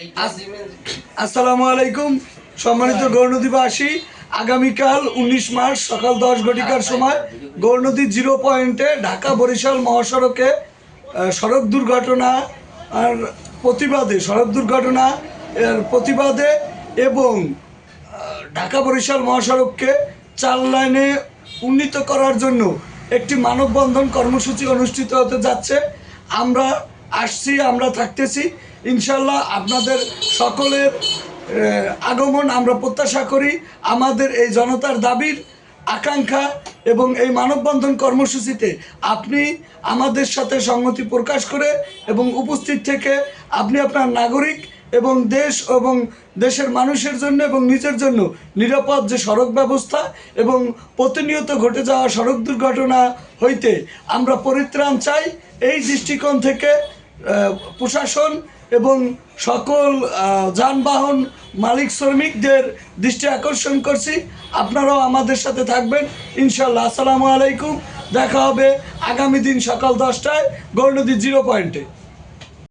আসসালামু আলাইকুম সম্মানিত গৌরনদীবাসী আগামীকাল উনিশ মার্চ সকাল দশ ঘটিকার সময় গৌরনদী জিরো পয়েন্টে ঢাকা বরিশাল মহাসড়কে সড়ক দুর্ঘটনা আর প্রতিবাদে সড়ক দুর্ঘটনা এর প্রতিবাদে এবং ঢাকা বরিশাল মহাসড়ককে চার লাইনে উন্নীত করার জন্য একটি মানববন্ধন কর্মসূচি অনুষ্ঠিত হতে যাচ্ছে। আমরা আসছি, আমরা থাকতেছি। ইনশাল্লাহ আপনাদের সকলের আগমন আমরা প্রত্যাশা করি। আমাদের এই জনতার দাবির আকাঙ্ক্ষা এবং এই মানববন্ধন কর্মসূচিতে আপনি আমাদের সাথে সংহতি প্রকাশ করে এবং উপস্থিত থেকে আপনি আপনার নাগরিক এবং দেশ এবং দেশের মানুষের জন্য এবং নিজের জন্য নিরাপদ যে সড়ক ব্যবস্থা এবং প্রতিনিয়ত ঘটে যাওয়া সড়ক দুর্ঘটনা হইতে আমরা পরিত্রাণ চাই। এই দৃষ্টিকোণ থেকে প্রশাসন এবং সকল যানবাহন মালিক শ্রমিকদের দৃষ্টি আকর্ষণ করছি। আপনারাও আমাদের সাথে থাকবেন। ইনশাল্লাহ আসসালামু আলাইকুম। দেখা হবে আগামী দিন সকাল দশটায়। গৌরনদী জিরো পয়েন্টে।